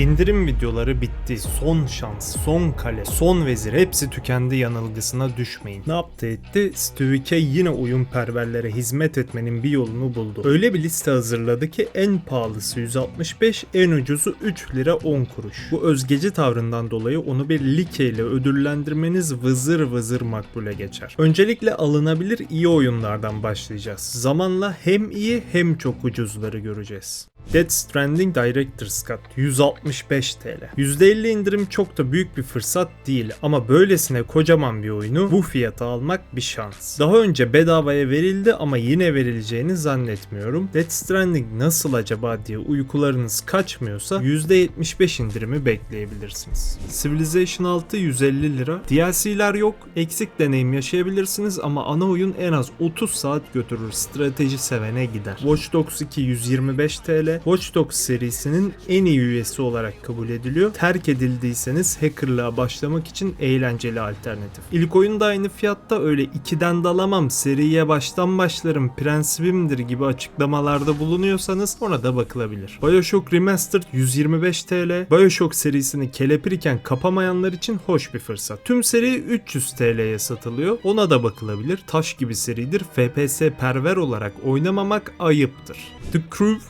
İndirim videoları bitti. Son şans, son kale, son vezir hepsi tükendi yanılgısına düşmeyin. Ne yaptı etti? Stüvike yine oyun perverlere hizmet etmenin bir yolunu buldu. Öyle bir liste hazırladı ki en pahalısı 165, en ucuzu 3 lira 10 kuruş. Bu özgeci tavrından dolayı onu bir like ile ödüllendirmeniz vızır vızır makbule geçer. Öncelikle alınabilir iyi oyunlardan başlayacağız. Zamanla hem iyi hem çok ucuzları göreceğiz. Death Stranding Director's Cut 165 TL. %50 indirim çok da büyük bir fırsat değil ama böylesine kocaman bir oyunu bu fiyata almak bir şans. Daha önce bedavaya verildi ama yine verileceğini zannetmiyorum. Death Stranding nasıl acaba diye uykularınız kaçmıyorsa %75 indirimi bekleyebilirsiniz. Civilization 6 150 lira. DLC'ler yok. Eksik deneyim yaşayabilirsiniz ama ana oyun en az 30 saat götürür. Strateji sevene gider. Watch Dogs 2 125 TL. Watch Dogs serisinin en iyi üyesi olarak kabul ediliyor. Terk edildiyseniz hackerlığa başlamak için eğlenceli alternatif. İlk oyun da aynı fiyatta öyle 2'den dalamam seriye baştan başlarım prensibimdir gibi açıklamalarda bulunuyorsanız ona da bakılabilir. Bioshock Remastered 125 TL. Bioshock serisini kelepirken kapamayanlar için hoş bir fırsat. Tüm seri 300 TL'ye satılıyor. Ona da bakılabilir. Taş gibi seridir. FPS perver olarak oynamamak ayıptır. The Crew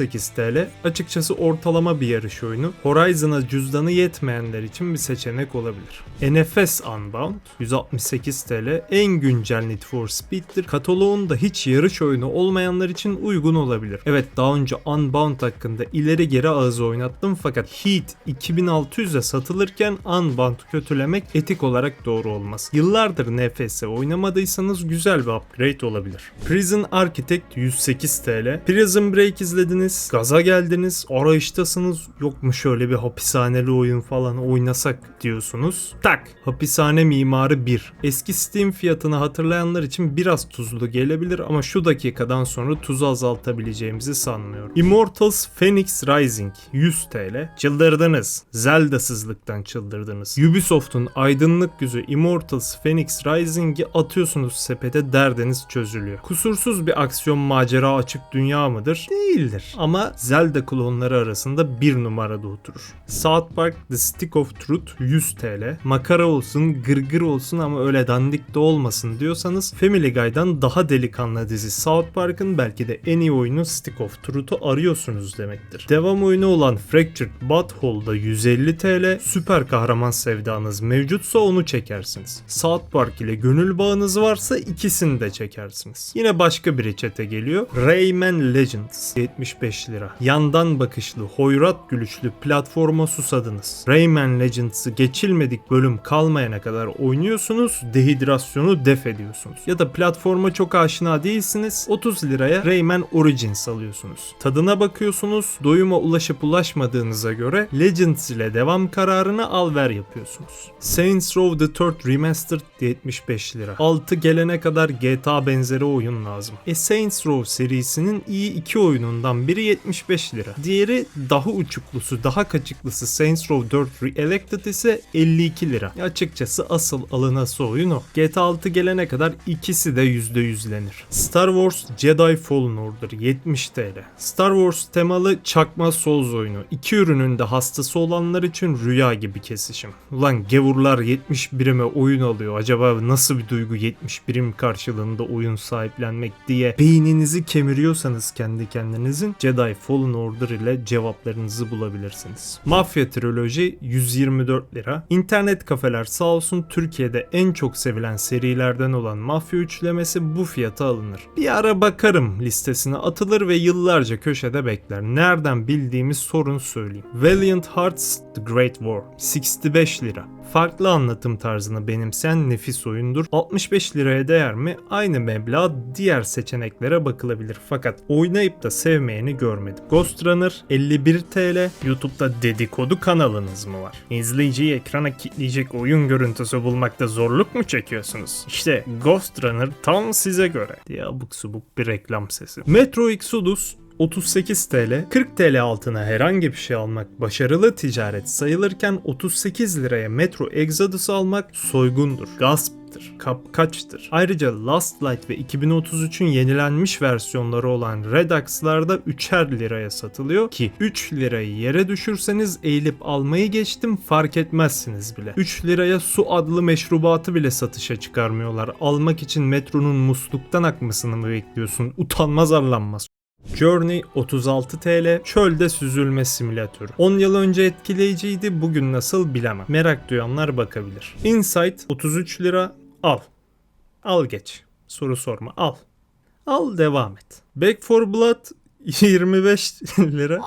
118 TL. Açıkçası ortalama bir yarış oyunu. Horizon'a cüzdanı yetmeyenler için bir seçenek olabilir. NFS Unbound 168 TL. En güncel Need for Speed'tir. Kataloğunda hiç yarış oyunu olmayanlar için uygun olabilir. Evet daha önce Unbound hakkında ileri geri ağız oynattım fakat Heat 2600'e satılırken Unbound kötülemek etik olarak doğru olmaz. Yıllardır NFS oynamadıysanız güzel bir upgrade olabilir. Prison Architect 108 TL. Prison Break izlediniz, gaza geldiniz, arayıştasınız. Yok mu şöyle bir hapishaneli oyun falan oynasak diyorsunuz. Tak! Hapishane mimarı 1. Eski Steam fiyatını hatırlayanlar için biraz tuzlu gelebilir ama şu dakikadan sonra tuzu azaltabileceğimizi sanmıyorum. Immortals Phoenix Rising 100 TL. Çıldırdınız. Zelda'sızlıktan çıldırdınız. Ubisoft'un aydınlık yüzü Immortals Phoenix Rising'i atıyorsunuz sepete derdiniz çözülüyor. Kusursuz bir aksiyon macera açık dünya mıdır? Değildir. Ama Zelda klonları arasında bir numarada oturur. South Park The Stick of Truth 100 TL. Makara olsun, gırgır olsun ama öyle dandik de olmasın diyorsanız Family Guy'dan daha delikanlı dizi South Park'ın belki de en iyi oyunu Stick of Truth'u arıyorsunuz demektir. Devam oyunu olan Fractured Butthole'da 150 TL. Süper kahraman sevdanız mevcutsa onu çekersiniz. South Park ile gönül bağınız varsa ikisini de çekersiniz. Yine başka bir reçete geliyor. Rayman Legends 75 lira. Yandan bakışlı, hoyrat gülüşlü platforma susadınız. Rayman Legends'ı geçilmedik bölüm kalmayana kadar oynuyorsunuz, dehidrasyonu def ediyorsunuz. Ya da platforma çok aşina değilsiniz, 30 liraya Rayman Origins alıyorsunuz. Tadına bakıyorsunuz, doyuma ulaşıp ulaşmadığınıza göre Legends ile devam kararını al ver yapıyorsunuz. Saints Row the Third Remastered 75 lira. 6 gelene kadar GTA benzeri oyun lazım. E Saints Row serisinin iyi iki oyunundan biri 75 lira. Diğeri daha uçuklusu, daha kaçıklısı Saints Row 4 Re-Elected ise 52 lira. Açıkçası asıl alınası oyun o. GTA 6 gelene kadar ikisi de %100'lenir. Star Wars Jedi Fallen Order 70 TL. Star Wars temalı çakma Souls oyunu. İki ürünün de hastası olanlar için rüya gibi kesişim. Ulan gevurlar 70 birime oyun alıyor. Acaba nasıl bir duygu 70 birim karşılığında oyun sahiplenmek diye beyninizi kemiriyorsanız kendi kendinizin Jedi Fallen Order ile cevaplarınızı bulabilirsiniz. Mafya Triloji 124 lira. İnternet kafeler sağ olsun Türkiye'de en çok sevilen serilerden olan Mafya üçlemesi bu fiyata alınır. Bir ara bakarım listesine atılır ve yıllarca köşede bekler. Nereden bildiğimiz sorun söyleyeyim. Valiant Hearts The Great War 65 lira. Farklı anlatım tarzını benimseyen nefis oyundur. 65 liraya değer mi? Aynı meblağ diğer seçeneklere bakılabilir. Fakat oynayıp da sevmeyeni görmedim. Ghost Runner 51 TL. YouTube'da dedikodu kanalınız mı var? İzleyiciyi ekrana kilitleyecek oyun görüntüsü bulmakta zorluk mu çekiyorsunuz? İşte Ghost Runner tam size göre diye abuk subuk bir reklam sesi. Metro Exodus 38 TL. 40 TL altına herhangi bir şey almak başarılı ticaret sayılırken 38 liraya Metro Exodus almak soygundur, gasptır, kapkaçtır. Ayrıca Last Light ve 2033'ün yenilenmiş versiyonları olan Redux'larda 3'er liraya satılıyor ki 3 lirayı yere düşürseniz eğilip almayı geçtim fark etmezsiniz bile. 3 liraya su adlı meşrubatı bile satışa çıkarmıyorlar. Almak için metronun musluktan akmasını mı bekliyorsun? Utanmaz arlanmaz. Journey 36 TL çölde süzülme simülatörü. 10 yıl önce etkileyiciydi bugün nasıl bilemem. Merak duyanlar bakabilir. Insight 33 lira al. Al geç. Soru sorma al. Al devam et. Back for Blood 25 lira.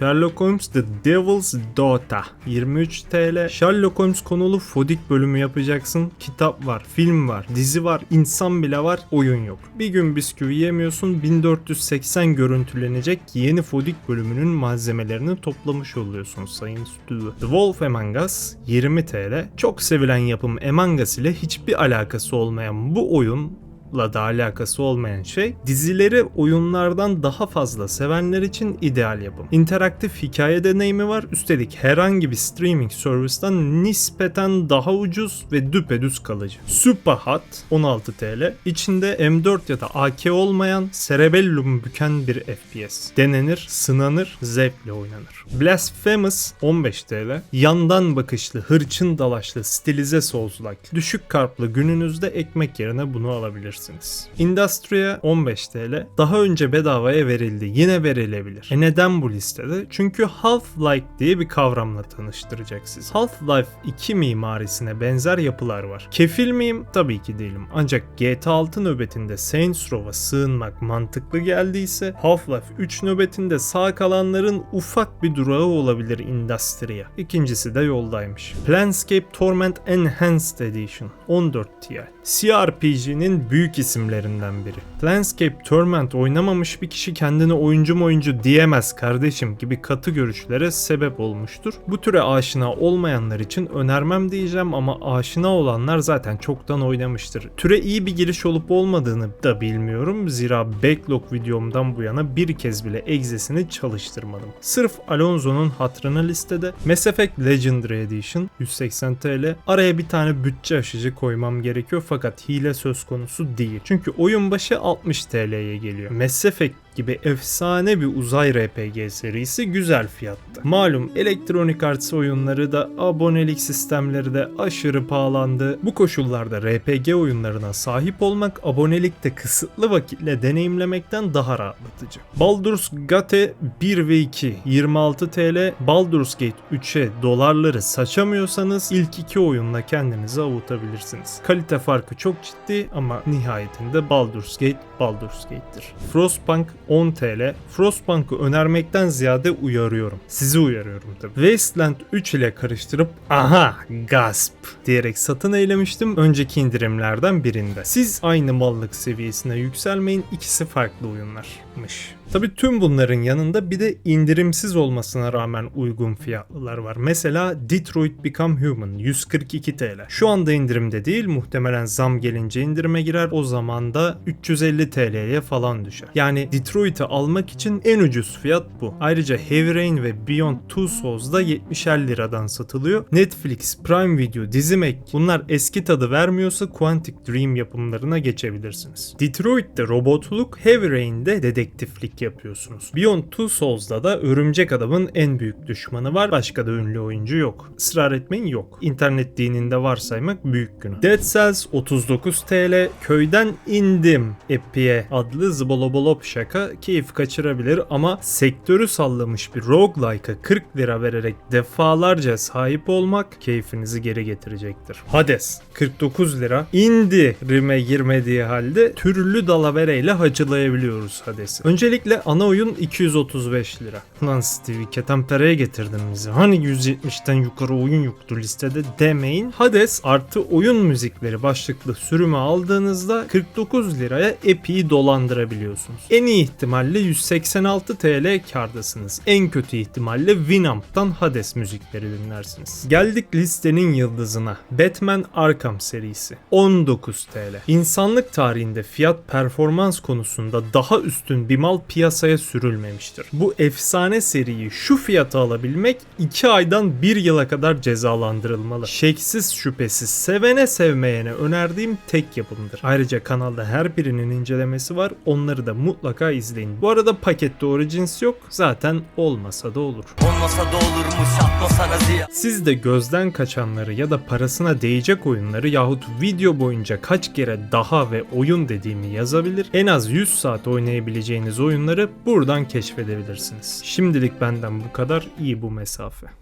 Sherlock Holmes The Devil's Daughter 23 TL. Sherlock Holmes konulu Fodik bölümü yapacaksın. Kitap var, film var, dizi var, insan bile var, oyun yok. Bir gün bisküvi yemiyorsun 1480 görüntülenecek yeni Fodik bölümünün malzemelerini toplamış oluyorsun sayın stüdyo. The Wolf Among Us 20 TL. Çok sevilen yapım Among Us ile hiçbir alakası olmayan bu oyun la da alakası olmayan şey dizileri oyunlardan daha fazla sevenler için ideal yapım. İnteraktif hikaye deneyimi var üstelik herhangi bir streaming servisten nispeten daha ucuz ve düpedüz kalıcı. Super Hot 16 TL içinde M4 ya da AK olmayan cerebellum büken bir FPS. Denenir, sınanır, zevkle oynanır. Blasphemous 15 TL yandan bakışlı, hırçın dalaşlı, stilize Souls-like. Düşük karplı gününüzde ekmek yerine bunu alabilirsiniz alabilirsiniz. Industria 15 TL. Daha önce bedavaya verildi. Yine verilebilir. E neden bu listede? Çünkü Half-Life diye bir kavramla tanıştıracak sizi. Half-Life 2 mimarisine benzer yapılar var. Kefil miyim? Tabii ki değilim. Ancak GTA 6 nöbetinde Saints Row'a sığınmak mantıklı geldiyse Half-Life 3 nöbetinde sağ kalanların ufak bir durağı olabilir Industria. İkincisi de yoldaymış. Planscape Torment Enhanced Edition 14 Ti. CRPG'nin büyük isimlerinden biri. Planescape Torment oynamamış bir kişi kendine oyuncu mu oyuncu diyemez kardeşim gibi katı görüşlere sebep olmuştur. Bu türe aşina olmayanlar için önermem diyeceğim ama aşina olanlar zaten çoktan oynamıştır. Türe iyi bir giriş olup olmadığını da bilmiyorum. Zira backlog videomdan bu yana bir kez bile egzesini çalıştırmadım. Sırf Alonso'nun hatrına listede Mass Effect Legendary Edition 180 TL. Araya bir tane bütçe aşıcı koymam gerekiyor fakat hile söz konusu değil. Çünkü oyun başı 60 TL'ye geliyor. Mass Effect gibi efsane bir uzay RPG serisi güzel fiyatta. Malum Electronic Arts oyunları da abonelik sistemleri de aşırı pahalandı. Bu koşullarda RPG oyunlarına sahip olmak abonelikte kısıtlı vakitle deneyimlemekten daha rahatlatıcı. Baldur's Gate 1 ve 2 26 TL, Baldur's Gate 3'e dolarları saçamıyorsanız ilk iki oyunla kendinizi avutabilirsiniz. Kalite farkı çok ciddi ama nihayetinde Baldur's Gate Baldur's Gate'tir. Frostpunk 10 TL. Frostpunk'ı önermekten ziyade uyarıyorum. Sizi uyarıyorum tabii. Wasteland 3 ile karıştırıp aha gasp diyerek satın eylemiştim önceki indirimlerden birinde. Siz aynı mallık seviyesine yükselmeyin ikisi farklı oyunlarmış. Tabi tüm bunların yanında bir de indirimsiz olmasına rağmen uygun fiyatlılar var. Mesela Detroit Become Human 142 TL. Şu anda indirimde değil muhtemelen zam gelince indirime girer o zaman da 350 TL'ye falan düşer. Yani Detroit'i almak için en ucuz fiyat bu. Ayrıca Heavy Rain ve Beyond Two Souls da 70'er liradan satılıyor. Netflix, Prime Video, Dizimek bunlar eski tadı vermiyorsa Quantic Dream yapımlarına geçebilirsiniz. Detroit'te robotluk, Heavy Rain'de dedektiflik yapıyorsunuz. Beyond Two Souls'da da Örümcek Adam'ın en büyük düşmanı var. Başka da ünlü oyuncu yok. Israr etmeyin yok. İnternet dininde varsaymak büyük günah. Dead Cells 39 TL. Köyden indim. Epi'ye adlı zbolobolop şaka keyif kaçırabilir ama sektörü sallamış bir roguelike'a 40 lira vererek defalarca sahip olmak keyfinizi geri getirecektir. Hades 49 lira. Indi rime girmediği halde türlü dalavereyle hacılayabiliyoruz Hades'i. Öncelikle Öncelikle ana oyun 235 lira. Lan Stevie ketempereye getirdin bizi. Hani 170'ten yukarı oyun yoktu listede demeyin. Hades artı oyun müzikleri başlıklı sürümü aldığınızda 49 liraya Epic'i dolandırabiliyorsunuz. En iyi ihtimalle 186 TL kardasınız. En kötü ihtimalle Winamp'tan Hades müzikleri dinlersiniz. Geldik listenin yıldızına. Batman Arkham serisi. 19 TL. İnsanlık tarihinde fiyat performans konusunda daha üstün bir mal piyasaya sürülmemiştir. Bu efsane seriyi şu fiyata alabilmek 2 aydan 1 yıla kadar cezalandırılmalı. Şeksiz şüphesiz sevene sevmeyene önerdiğim tek yapımdır. Ayrıca kanalda her birinin incelemesi var. Onları da mutlaka izleyin. Bu arada pakette Origins yok. Zaten olmasa da olur. Olmasa da olurmuş atmasana ziya Siz de gözden kaçanları ya da parasına değecek oyunları yahut video boyunca kaç kere daha ve oyun dediğimi yazabilir. En az 100 saat oynayabileceğiniz oyunları buradan keşfedebilirsiniz. Şimdilik benden bu kadar iyi bu mesafe.